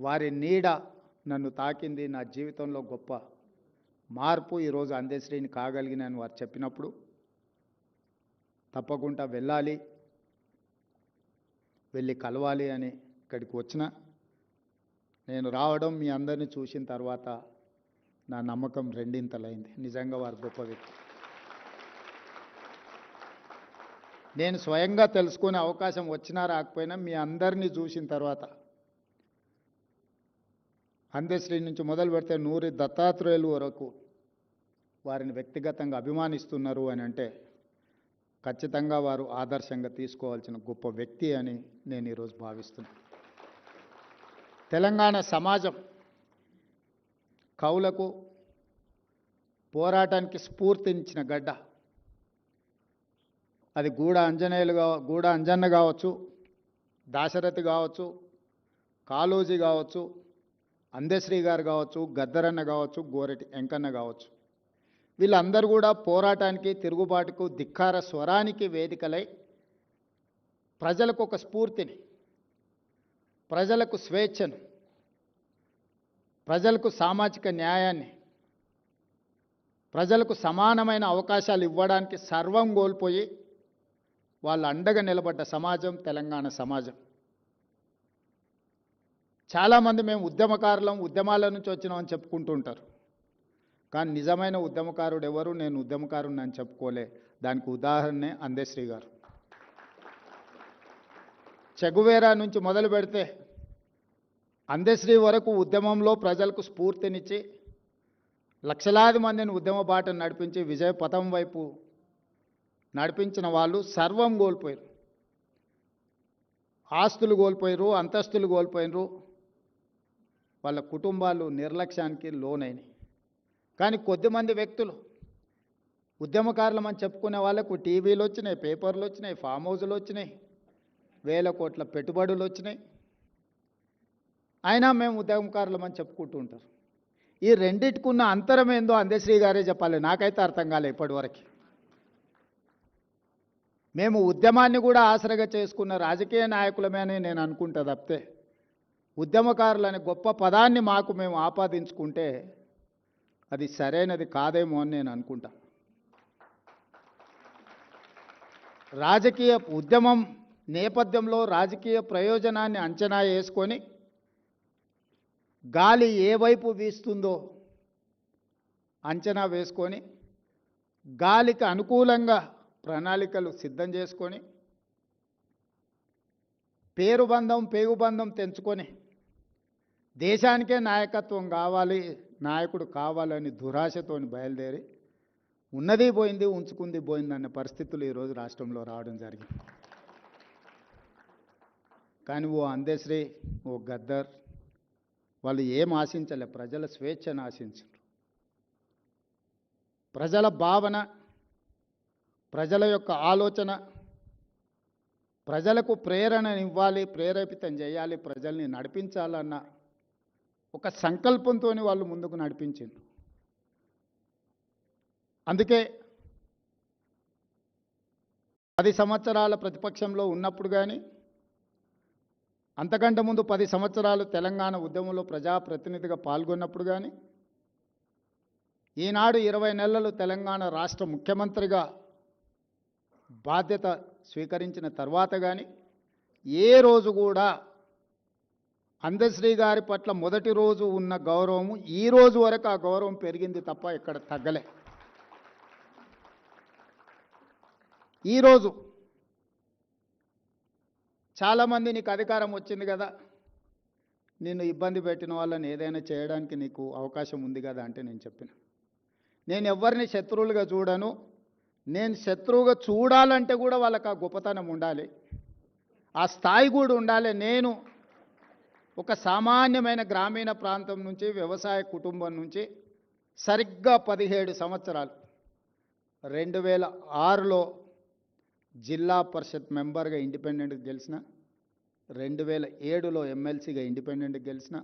వారి నీడ నన్ను తాకింది నా జీవితంలో గొప్ప మార్పు ఈరోజు అందశ్రీని కాగలిగినని వారు చెప్పినప్పుడు తప్పకుండా వెళ్ళాలి వెళ్ళి కలవాలి అని ఇక్కడికి వచ్చిన నేను రావడం మీ అందరినీ చూసిన తర్వాత నా నమ్మకం రెండింతలైంది. నిజంగా వారు గొప్ప వ్యక్తి. నేను స్వయంగా తెలుసుకునే అవకాశం వచ్చినా రాకపోయినా మీ అందరినీ చూసిన తర్వాత అందశ్రీ నుంచి మొదలు పెడితే నూరి దత్తాత్రేయులు వరకు వారిని వ్యక్తిగతంగా అభిమానిస్తున్నారు అని అంటే ఖచ్చితంగా వారు ఆదర్శంగా తీసుకోవాల్సిన గొప్ప వ్యక్తి అని నేను ఈరోజు భావిస్తున్నాను తెలంగాణ సమాజం కవులకు పోరాటానికి స్ఫూర్తినిచ్చిన గడ్డ. అది గూడ అంజనేయులు కావ గూడ అంజన్న కావచ్చు దాశరథి కావచ్చు కాళోజీ కావచ్చు అందశ్రీ గారు కావచ్చు గద్దరన్న కావచ్చు గోరెటి వెంకన్న కావచ్చు. వీళ్ళందరూ కూడా పోరాటానికి తిరుగుబాటుకు ధిక్కార స్వరానికి వేదికలై ప్రజలకు ఒక స్ఫూర్తిని ప్రజలకు స్వేచ్ఛను ప్రజలకు సామాజిక న్యాయాన్ని ప్రజలకు సమానమైన అవకాశాలు ఇవ్వడానికి సర్వం కోల్పోయి వాళ్ళు అండగా నిలబడ్డ సమాజం తెలంగాణ సమాజం. చాలామంది మేము ఉద్యమకారులం ఉద్యమాల నుంచి వచ్చినామని చెప్పుకుంటూ ఉంటారు కానీ నిజమైన ఉద్యమకారుడు ఎవరు? నేను ఉద్యమకారుని అని చెప్పుకోలే. దానికి ఉదాహరణే అందేశ్రీ గారు. చెగువేరా నుంచి మొదలు పెడితే అందశ్రీ వరకు ఉద్యమంలో ప్రజలకు స్ఫూర్తినిచ్చి లక్షలాది మందిని ఉద్యమ బాటను నడిపించి విజయ పథం వైపు నడిపించిన వాళ్ళు సర్వం కోల్పోయారు ఆస్తులు కోల్పోయారు అంతస్తులు కోల్పోయినరు వాళ్ళ కుటుంబాలు నిర్లక్ష్యానికి లోనైనాయి. కానీ కొద్దిమంది వ్యక్తులు ఉద్యమకారులమని చెప్పుకునే వాళ్ళకు టీవీలు వచ్చినాయి పేపర్లు వచ్చినాయి ఫామ్ హౌజులు వచ్చినాయి వేల కోట్ల పెట్టుబడులు వచ్చినాయి. అయినా మేము ఉద్యమకారులమని చెప్పుకుంటూ ఉంటారు. ఈ రెండిటికున్న అంతరం ఏందో అందశ్రీ గారే చెప్పాలి. నాకైతే అర్థం కాలే ఇప్పటివరకు. మేము ఉద్యమాన్ని కూడా ఆసరగా చేసుకున్న రాజకీయ నాయకులమే అని నేను అనుకుంటా తప్పితే. ఉద్యమకారులనే గొప్ప పదాన్ని మాకు మేము ఆపాదించుకుంటే అది సరైనది కాదేమో అని నేను అనుకుంటా. రాజకీయ ఉద్యమం నేపథ్యంలో రాజకీయ ప్రయోజనాన్ని అంచనా వేసుకొని గాలి ఏ వైపు వీస్తుందో అంచనా వేసుకొని గాలికి అనుకూలంగా ప్రణాళికలు సిద్ధం చేసుకొని పేరుబంధం పేగుబంధం తెంచుకొని దేశానికే నాయకత్వం కావాలి నాయకుడు కావాలని దురాశతోని బయలుదేరి ఉన్నది పోయింది ఉంచుకుంది పోయింది అనే పరిస్థితులు ఈరోజు రాష్ట్రంలో రావడం జరిగింది. కానీ ఓ అందశ్రీ ఓ గద్దర్ వాళ్ళు ఏం ఆశించలే ప్రజల స్వేచ్ఛను ఆశించారు. ప్రజల భావన ప్రజల యొక్క ఆలోచన ప్రజలకు ప్రేరణనివ్వాలి ప్రేరేపితం చేయాలి ప్రజల్ని నడిపించాలన్న ఒక సంకల్పంతో వాళ్ళు ముందుకు నడిపించారు అందుకే పది సంవత్సరాల ప్రతిపక్షంలో ఉన్నప్పుడు కానీ అంతకంటే ముందు పది సంవత్సరాలు తెలంగాణ ఉద్యమంలో ప్రజాప్రతినిధిగా పాల్గొన్నప్పుడు కానీ ఈనాడు ఇరవై నెలలు తెలంగాణ రాష్ట్ర ముఖ్యమంత్రిగా బాధ్యత స్వీకరించిన తర్వాత కానీ ఏ రోజు కూడా అందశ్రీ గారి పట్ల మొదటి రోజు ఉన్న గౌరవము ఈ రోజు వరకు ఆ గౌరవం పెరిగింది తప్ప ఇక్కడ తగ్గలే. ఈరోజు చాలామంది నీకు అధికారం వచ్చింది కదా నిన్ను ఇబ్బంది పెట్టిన వాళ్ళని ఏదైనా చేయడానికి నీకు అవకాశం ఉంది కదా అంటే నేను చెప్పిన. నేను ఎవరిని శత్రువులుగా చూడను నేను శత్రువుగా చూడాలంటే కూడా వాళ్ళకి ఆ గొప్పతనం ఉండాలి. ఆ స్థాయి కూడా ఉండాలి. నేను ఒక సామాన్యమైన గ్రామీణ ప్రాంతం నుంచి వ్యవసాయ కుటుంబం నుంచి సరిగ్గా పదిహేడు సంవత్సరాలు. రెండు వేల ఆరులో జిల్లా పరిషత్ మెంబర్గా ఇండిపెండెంట్గా గెలిచిన రెండు వేల ఏడులో ఎమ్మెల్సీగా ఇండిపెండెంట్గా గెలిచిన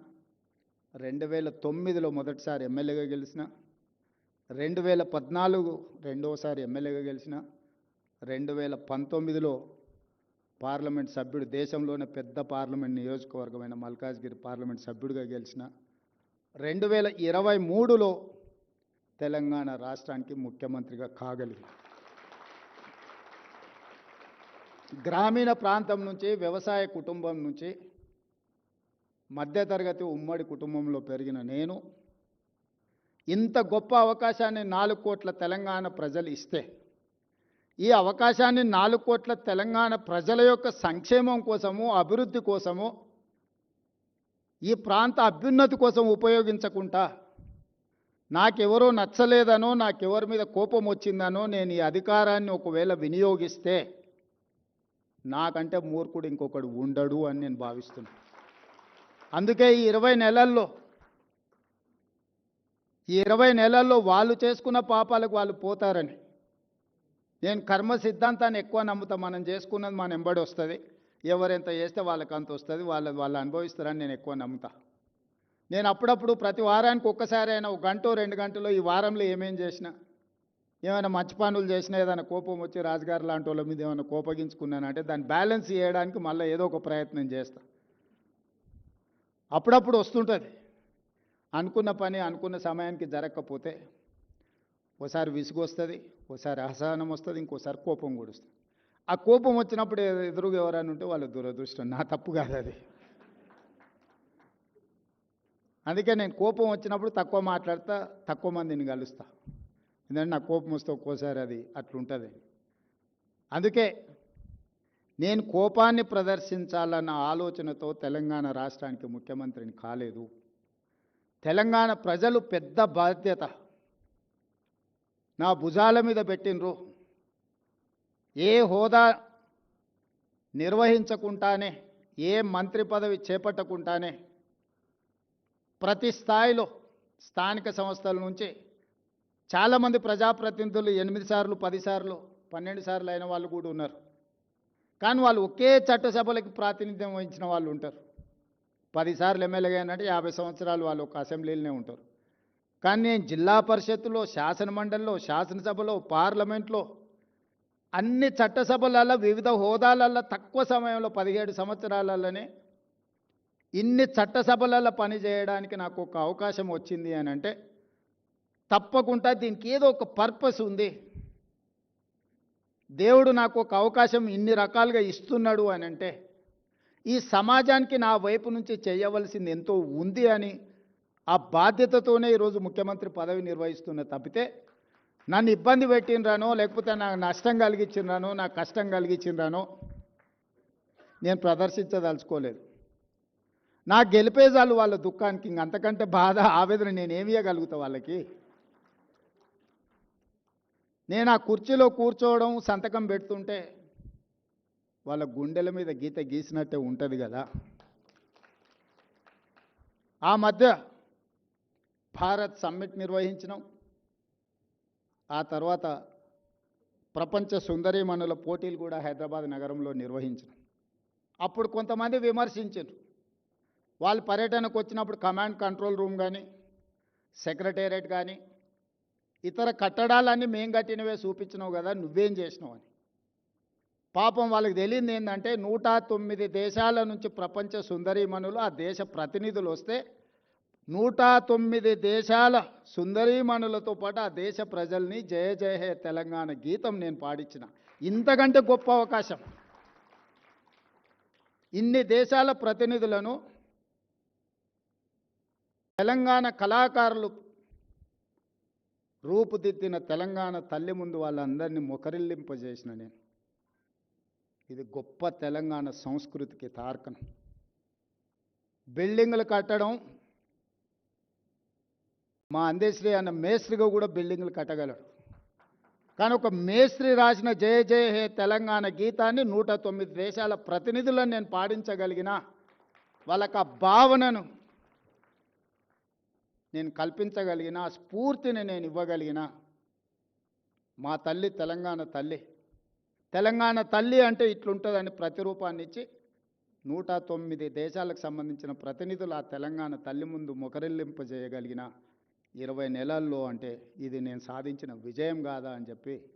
రెండు వేల తొమ్మిదిలో మొదటిసారి ఎమ్మెల్యేగా గెలిచిన రెండు వేల పద్నాలుగు రెండవసారి ఎమ్మెల్యేగా గెలిచిన రెండు వేల పంతొమ్మిదిలో పార్లమెంట్ సభ్యుడు దేశంలోనే పెద్ద పార్లమెంట్ నియోజకవర్గమైన మల్కాజ్గిరి పార్లమెంట్ సభ్యుడిగా గెలిచిన రెండు వేల ఇరవై మూడులో తెలంగాణ రాష్ట్రానికి ముఖ్యమంత్రిగా కాగలిగింది గ్రామీణ ప్రాంతం నుంచి వ్యవసాయ కుటుంబం నుంచి మధ్యతరగతి ఉమ్మడి కుటుంబంలో పెరిగిన నేను. ఇంత గొప్ప అవకాశాన్ని నాలుగు కోట్ల తెలంగాణ ప్రజలు ఇస్తే ఈ అవకాశాన్ని నాలుగు కోట్ల తెలంగాణ ప్రజల యొక్క సంక్షేమం కోసము అభివృద్ధి కోసము ఈ ప్రాంత అభ్యున్నతి కోసం ఉపయోగించకుండా నాకెవరో నచ్చలేదనో నాకెవరి మీద కోపం వచ్చిందనో నేను ఈ అధికారాన్ని ఒకవేళ వినియోగిస్తే నాకంటే మూర్ఖుడు ఇంకొకడు ఉండడు అని నేను భావిస్తున్నాను అందుకే ఈ ఇరవై నెలల్లో ఈ ఇరవై నెలల్లో వాళ్ళు చేసుకున్న పాపాలకు వాళ్ళు పోతారని నేను కర్మ సిద్ధాంతాన్ని ఎక్కువ నమ్ముతా మనం చేసుకున్నది మన ఎంబడి వస్తుంది. ఎవరెంత చేస్తే వాళ్ళకి అంత వస్తుంది వాళ్ళ వాళ్ళు అనుభవిస్తారని నేను ఎక్కువ నమ్ముతా. నేను అప్పుడప్పుడు ప్రతి వారానికి ఒక్కసారి అయినా ఒక గంట రెండు గంటలో ఈ వారంలో ఏమేం చేసినా ఏమైనా మంచి పనులు చేసినా ఏదైనా కోపం వచ్చి రాజుగారు లాంటి వాళ్ళ మీద ఏమైనా కోపగించుకున్నానంటే దాన్ని బ్యాలెన్స్ చేయడానికి మళ్ళీ ఏదో ఒక ప్రయత్నం చేస్తా. అప్పుడప్పుడు వస్తుంటుంది. అనుకున్న పని అనుకున్న సమయానికి జరగకపోతే ఒకసారి విసుగు వస్తుంది ఒకసారి అసహనం వస్తుంది ఇంకోసారి కోపం కూడా వస్తుంది. ఆ కోపం వచ్చినప్పుడు ఎదురుగా ఎవరైనా ఉంటే వాళ్ళ దురదృష్టం. నా తప్పు కాదు అది. అందుకే నేను కోపం వచ్చినప్పుడు తక్కువ మాట్లాడతా తక్కువ మందిని కలుస్తా. ఎందుకంటే నా కోపం వస్తే ఒక్కోసారి అది అట్లుంటుంది. అందుకే నేను కోపాన్ని ప్రదర్శించాలన్న ఆలోచనతో తెలంగాణ రాష్ట్రానికి ముఖ్యమంత్రిని కాలేదు. తెలంగాణ ప్రజలు పెద్ద బాధ్యత. నా భుజాల మీద పెట్టినరు ఏ హోదా నిర్వహించకుండానే ఏ మంత్రి పదవి చేపట్టకుండానే ప్రతి స్థాయిలో స్థానిక సంస్థల నుంచి చాలామంది ప్రజాప్రతినిధులు ఎనిమిది సార్లు పది సార్లు పన్నెండు సార్లు అయిన వాళ్ళు కూడా ఉన్నారు. కానీ వాళ్ళు ఒకే చట్టసభలకు ప్రాతినిధ్యం వహించిన వాళ్ళు ఉంటారు. పదిసార్లు ఎమ్మెల్యేగా అయినట్టు యాభై సంవత్సరాలు వాళ్ళు ఒక అసెంబ్లీలోనే ఉంటారు. కానీ నేను జిల్లా పరిషత్తులో శాసనమండలిలో శాసనసభలో పార్లమెంట్లో అన్ని చట్టసభలలో వివిధ హోదాలలో తక్కువ సమయంలో పదిహేడు సంవత్సరాలలోనే ఇన్ని చట్టసభలలో పనిచేయడానికి నాకు ఒక అవకాశం వచ్చింది అని అంటే తప్పకుండా దీనికి ఏదో ఒక పర్పస్ ఉంది. దేవుడు నాకు ఒక అవకాశం ఇన్ని రకాలుగా ఇస్తున్నాడు అని అంటే ఈ సమాజానికి నా వైపు నుంచి చేయవలసింది ఎంతో ఉంది అని ఆ బాధ్యతతోనే ఈరోజు ముఖ్యమంత్రి పదవి నిర్వహిస్తున్న తప్పితే నన్ను ఇబ్బంది పెట్టినరానో లేకపోతే నాకు నష్టం కలిగించినరానో నాకు కష్టం కలిగించినరానో నేను ప్రదర్శించదలుచుకోలేదు. నా గెలిపేజాలు వాళ్ళ దుఃఖానికి ఇంక అంతకంటే బాధ ఆవేదన నేను ఇవ్వగలుగుతా వాళ్ళకి? నేను ఆ కుర్చీలో కూర్చోవడం సంతకం పెడుతుంటే వాళ్ళ గుండెల మీద గీత గీసినట్టే ఉంటుంది కదా. ఆ మధ్య భారత్ సమ్మిట్ నిర్వహించినాం. ఆ తర్వాత ప్రపంచ సుందరీమణుల పోటీలు కూడా హైదరాబాద్ నగరంలో నిర్వహించినాం. అప్పుడు కొంతమంది విమర్శించారు వాళ్ళు పర్యటనకు వచ్చినప్పుడు కమాండ్ కంట్రోల్ రూమ్ కానీ సెక్రటేరియట్ కానీ ఇతర కట్టడాలన్నీ మేం కట్టినవే చూపించినావు కదా నువ్వేం చేసినావు అని. పాపం వాళ్ళకి తెలియంది ఏంటంటే నూట తొమ్మిది దేశాల నుంచి ప్రపంచ సుందరీమణులు ఆ దేశ ప్రతినిధులు వస్తే నూట తొమ్మిది దేశాల సుందరీమణులతో పాటు ఆ దేశ ప్రజల్ని జయ జయ హే తెలంగాణ గీతం నేను పాడించిన ఇంతకంటే గొప్ప అవకాశం. ఇన్ని దేశాల ప్రతినిధులను తెలంగాణ కళాకారులు రూపుదిద్దిన తెలంగాణ తల్లి ముందు వాళ్ళందరినీ మొకరిల్లింపజేసిన నేను. ఇది గొప్ప తెలంగాణ సంస్కృతికి తార్కణం బిల్డింగులు కట్టడం మా అందేశ్రీ అన్న మేస్త్రిగా కూడా బిల్డింగ్లు కట్టగలడు. కానీ ఒక మేస్త్రి రాసిన జయ జయ హే తెలంగాణ గీతాన్ని నూట తొమ్మిది దేశాల ప్రతినిధులను నేను పాడించగలిగిన వాళ్ళకి ఆ భావనను నేను కల్పించగలిగిన ఆ స్ఫూర్తిని నేను ఇవ్వగలిగిన మా తల్లి తెలంగాణ తల్లి. తెలంగాణ తల్లి అంటే ఇట్లుంటుందని ప్రతిరూపాన్ని ఇచ్చి నూట తొమ్మిది దేశాలకు సంబంధించిన ప్రతినిధులు ఆ తెలంగాణ తల్లి ముందు మొకరిల్లింపజేయగలిగిన ఇరవై నెలల్లో అంటే ఇది నేను సాధించిన విజయం కాదా అని చెప్పి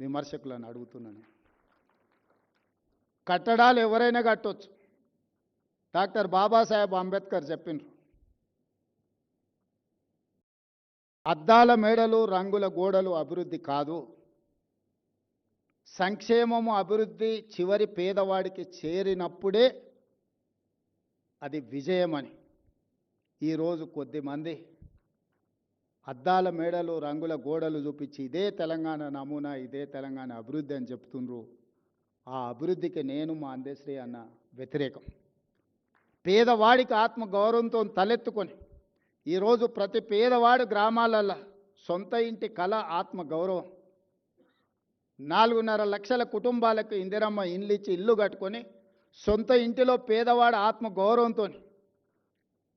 విమర్శకులను అడుగుతున్నాను. కట్టడాలు ఎవరైనా కట్టొచ్చు. డాక్టర్ బాబాసాహెబ్ అంబేద్కర్ చెప్పిండ్రు. అద్దాల మేడలు రంగుల గోడలు అభివృద్ధి కాదు. సంక్షేమము అభివృద్ధి చివరి పేదవాడికి చేరినప్పుడే అది విజయమని. ఈరోజు కొద్దిమంది అద్దాల మేడలు రంగుల గోడలు చూపించి ఇదే తెలంగాణ నమూనా ఇదే తెలంగాణ అభివృద్ధి అని చెప్తుండ్రు. ఆ అభివృద్ధికి నేను మా అందశ్రీ అన్న వ్యతిరేకం. పేదవాడికి ఆత్మగౌరవంతో తలెత్తుకొని ఈరోజు ప్రతి పేదవాడు గ్రామాలలో సొంత ఇంటి కళ ఆత్మగౌరవం. నాలుగున్నర లక్షల కుటుంబాలకు ఇందిరమ్మ ఇండ్లు ఇచ్చి ఇల్లు కట్టుకొని సొంత ఇంటిలో పేదవాడు ఆత్మగౌరవంతో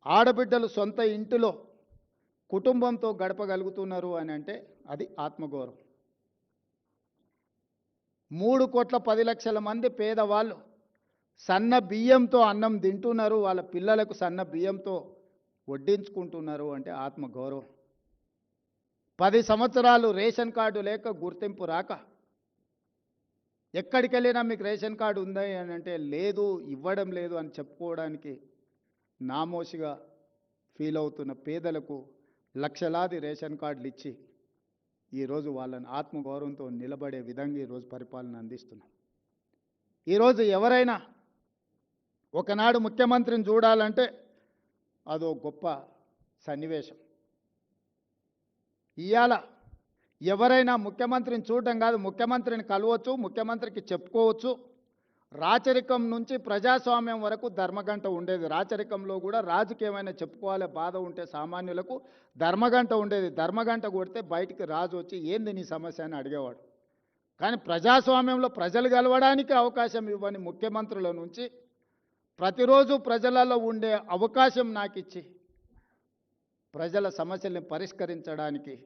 ఆడబిడ్డలు సొంత ఇంటిలో కుటుంబంతో గడపగలుగుతున్నారు అని అంటే అది ఆత్మగౌరవం. మూడు కోట్ల పది లక్షల మంది పేదవాళ్ళు సన్న బియ్యంతో అన్నం తింటున్నారు వాళ్ళ పిల్లలకు సన్న బియ్యంతో వడ్డించుకుంటున్నారు అంటే ఆత్మగౌరవం. పది సంవత్సరాలు రేషన్ కార్డు లేక గుర్తింపు రాక ఎక్కడికి వెళ్ళినా మీకు రేషన్ కార్డు ఉందా అని అంటే లేదు ఇవ్వడం లేదు అని చెప్పుకోవడానికి నామోషిగా ఫీల్ అవుతున్న పేదలకు లక్షలాది రేషన్ కార్డులు ఇచ్చి ఈరోజు వాళ్ళని ఆత్మగౌరవంతో నిలబడే విధంగా ఈరోజు పరిపాలన అందిస్తున్నాం. ఈరోజు ఎవరైనా ఒకనాడు ముఖ్యమంత్రిని చూడాలంటే అదో గొప్ప సన్నివేశం. ఇవాళ ఎవరైనా ముఖ్యమంత్రిని చూడడం కాదు ముఖ్యమంత్రిని కలవచ్చు ముఖ్యమంత్రికి చెప్పుకోవచ్చు రాచరికం నుంచి ప్రజాస్వామ్యం వరకు ధర్మగంట ఉండేది. రాచరికంలో కూడా రాజుకి ఏమైనా చెప్పుకోవాలి బాధ ఉంటే సామాన్యులకు ధర్మగంట ఉండేది. ధర్మగంట కొడితే బయటికి రాజు వచ్చి ఏంది నీ సమస్య? అని అడిగేవాడు. కానీ ప్రజాస్వామ్యంలో ప్రజలు గెలవడానికి అవకాశం ఇవ్వని ముఖ్యమంత్రుల నుంచి ప్రతిరోజు ప్రజలలో ఉండే అవకాశం నాకు ఇచ్చి ప్రజల సమస్యల్ని పరిష్కరించడానికి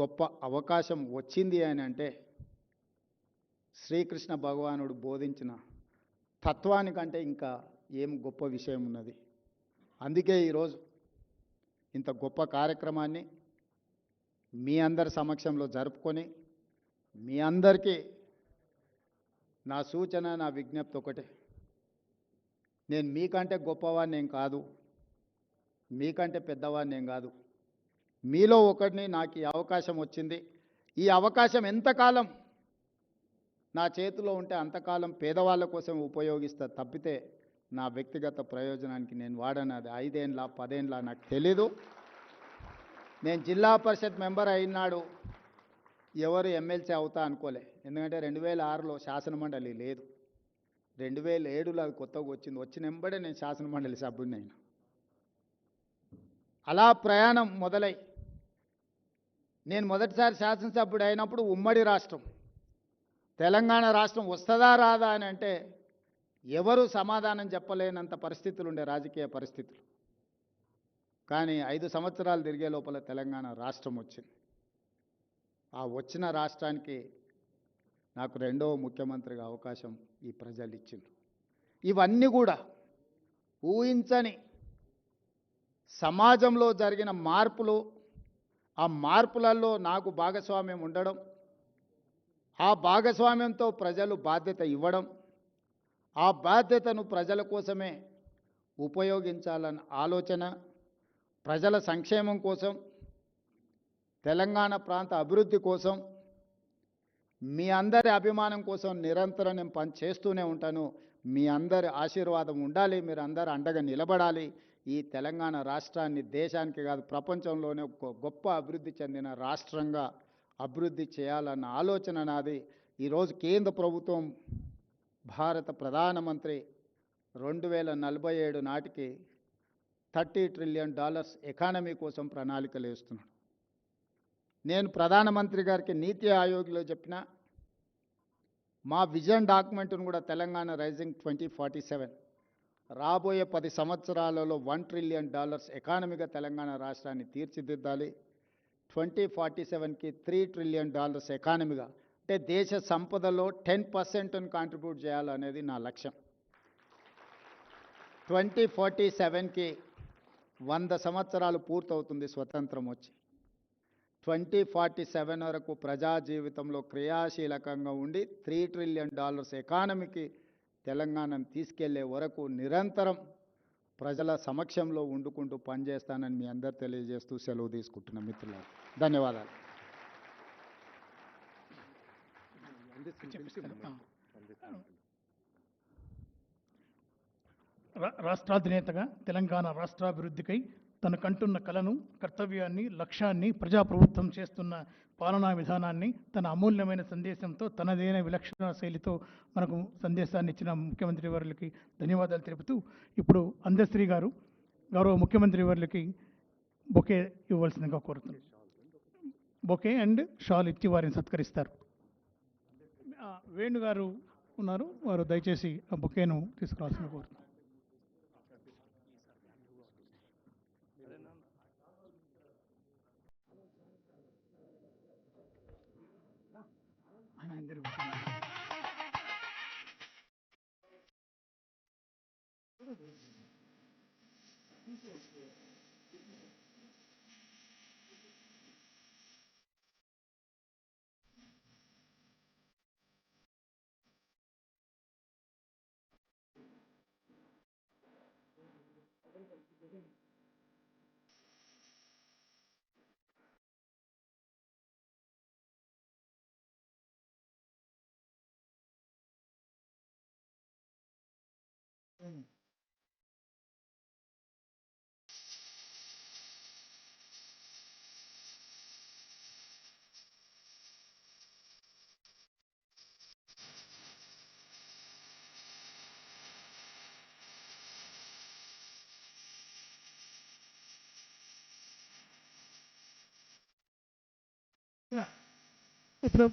గొప్ప అవకాశం వచ్చింది అని అంటే శ్రీకృష్ణ భగవానుడు బోధించిన తత్వానికంటే ఇంకా ఏం గొప్ప విషయం ఉన్నది. అందుకే ఈరోజు ఇంత గొప్ప కార్యక్రమాన్ని మీ అందరి సమక్షంలో జరుపుకొని మీ అందరికీ నా సూచన నా విజ్ఞప్తి ఒకటే. నేను మీకంటే గొప్పవాడిని ఏం కాదు. మీకంటే పెద్దవాడిని ఏం కాదు. మీలో ఒకటిని నాకు ఈ అవకాశం వచ్చింది. ఈ అవకాశం ఎంతకాలం నా చేతిలో ఉంటే అంతకాలం పేదవాళ్ళ కోసం ఉపయోగిస్తా తప్పితే నా వ్యక్తిగత ప్రయోజనానికి నేను వాడనది అది ఐదేండ్ల పదేండ్ల నాకు తెలీదు. నేను జిల్లా పరిషత్ మెంబర్ అయినాడు. ఎవరు ఎమ్మెల్సీ అవుతా అనుకోలే. ఎందుకంటే రెండు వేల ఆరులో శాసనమండలి లేదు. రెండు వేల ఏడులో అది కొత్తగా వచ్చింది. వచ్చిన వెంబడే నేను శాసనమండలి సభ్యుడిని అయినా. అలా ప్రయాణం మొదలై. నేను మొదటిసారి శాసనసభ్యుడు అయినప్పుడు ఉమ్మడి రాష్ట్రం. తెలంగాణ రాష్ట్రం వస్తుందా రాదా అని అంటే ఎవరు సమాధానం చెప్పలేనంత పరిస్థితులు ఉండే రాజకీయ పరిస్థితులు. కానీ ఐదు సంవత్సరాలు తిరిగే లోపల తెలంగాణ రాష్ట్రం వచ్చింది. ఆ వచ్చిన రాష్ట్రానికి నాకు రెండవ ముఖ్యమంత్రిగా అవకాశం ఈ ప్రజలు ఇచ్చిండ్రు. ఇవన్నీ కూడా ఊహించని సమాజంలో జరిగిన మార్పులు ఆ మార్పులలో నాకు భాగస్వామ్యం ఉండడం ఆ భాగస్వామ్యంతో ప్రజలు బాధ్యత ఇవ్వడం ఆ బాధ్యతను ప్రజల కోసమే ఉపయోగించాలన్న ఆలోచన ప్రజల సంక్షేమం కోసం తెలంగాణ ప్రాంత అభివృద్ధి కోసం మీ అందరి అభిమానం కోసం నిరంతరం నేను పని చేస్తూనే ఉంటాను. మీ అందరి ఆశీర్వాదం ఉండాలి మీరు అందరు అండగా నిలబడాలి. ఈ తెలంగాణ రాష్ట్రాన్ని దేశానికి కాదు ప్రపంచంలోనే ఒక గొప్ప అభివృద్ధి చెందిన రాష్ట్రంగా అభివృద్ధి చేయాలన్న ఆలోచన నాది. ఈరోజు కేంద్ర ప్రభుత్వం భారత ప్రధానమంత్రి రెండు వేల నలభై ఏడు నాటికి థర్టీ ట్రిలియన్ డాలర్స్ ఎకానమీ కోసం ప్రణాళికలు వేస్తున్నాడు. నేను ప్రధానమంత్రి గారికి నీతి ఆయోగ్లో చెప్పిన మా విజన్ డాక్యుమెంట్ను కూడా Telangana rising twenty forty seven రాబోయే పది సంవత్సరాలలో వన్ ట్రిలియన్ డాలర్స్ ఎకానమీగా తెలంగాణ రాష్ట్రాన్ని తీర్చిదిద్దాలి. ట్వంటీ ఫార్టీ సెవెన్కి త్రీ ట్రిలియన్ డాలర్స్ ఎకానమీగా అంటే దేశ సంపదలో టెన్ పర్సెంట్ని కాంట్రిబ్యూట్ చేయాలనేది నా లక్ష్యం. ట్వంటీ ఫార్టీ సెవెన్కి వంద సంవత్సరాలు పూర్తవుతుంది స్వతంత్రం వచ్చి. ట్వంటీ ఫార్టీ సెవెన్ వరకు ప్రజా జీవితంలో క్రియాశీలకంగా ఉండి త్రీ ట్రిలియన్ డాలర్స్ ఎకానమీకి తెలంగాణను తీసుకెళ్ళే వరకు నిరంతరం ప్రజల సమక్షంలో వండుకుంటూ పనిచేస్తానని మీ అందరు తెలియజేస్తూ సెలవు తీసుకుంటున్న మిత్రులారు. ధన్యవాదాలు. రా- రాష్ట్రాధినేతగా తెలంగాణ రాష్ట్రాభివృద్ధికై తనకంటున్న కలను కర్తవ్యాన్ని లక్ష్యాన్ని ప్రజాప్రభుత్వం చేస్తున్న పాలనా విధానాన్ని తన అమూల్యమైన సందేశంతో తనదైన విలక్షణ శైలితో మనకు సందేశాన్ని ఇచ్చిన ముఖ్యమంత్రి వారికి ధన్యవాదాలు తెలుపుతూ ఇప్పుడు అందశ్రీ గారు గౌరవ ముఖ్యమంత్రి వారికి బొకే ఇవ్వాల్సిందిగా కోరుతుంది బొకే అండ్ షాల్ ఇచ్చి వారిని సత్కరిస్తారు. ఆ, వేణు గారు ఉన్నారు వారు దయచేసి ఆ బొకేను తీసుకురావాల్సిన కోరుతున్నారు ఇప్పుడు